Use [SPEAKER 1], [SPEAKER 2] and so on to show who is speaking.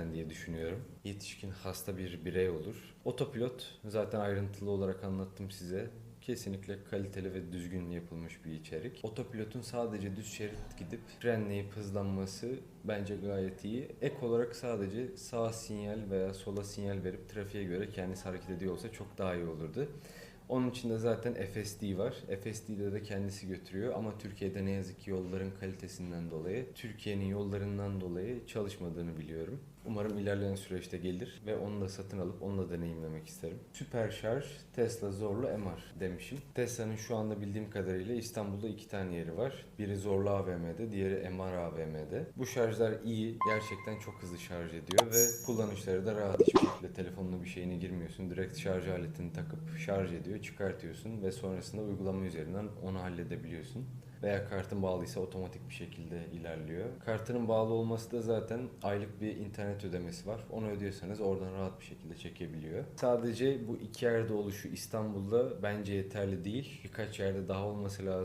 [SPEAKER 1] gerçekten diye düşünüyorum. Yetişkin hasta bir birey olur. Otopilot zaten ayrıntılı olarak anlattım size. Kesinlikle kaliteli ve düzgün yapılmış bir içerik. Otopilotun sadece düz şerit gidip frenleyip hızlanması bence gayet iyi. Ek olarak sadece sağ sinyal veya sola sinyal verip trafiğe göre kendisi hareket ediyor olsa çok daha iyi olurdu. Onun içinde zaten FSD var. FSD'de de kendisi götürüyor ama Türkiye'de ne yazık ki yolların kalitesinden dolayı, Türkiye'nin yollarından dolayı çalışmadığını biliyorum. Umarım ilerleyen süreçte gelir ve onu da satın alıp onu da deneyimlemek isterim. Süper şarj Tesla Zorlu MR demişim. Tesla'nın şu anda bildiğim kadarıyla İstanbul'da iki tane yeri var. Biri Zorlu AVM'de, diğeri MR AVM'de. Bu şarjlar iyi, gerçekten çok hızlı şarj ediyor ve kullanışları da rahat. Hiçbir şekilde telefonuna bir şeyine girmiyorsun. Direkt şarj aletini takıp şarj ediyor, çıkartıyorsun ve sonrasında uygulama üzerinden onu halledebiliyorsun veya kartın bağlıysa otomatik bir şekilde ilerliyor. Kartının bağlı olması da zaten aylık bir internet ödemesi var. Onu ödüyorsanız oradan rahat bir şekilde çekebiliyor. Sadece bu iki yerde oluşu İstanbul'da bence yeterli değil. Birkaç yerde daha olması lazım.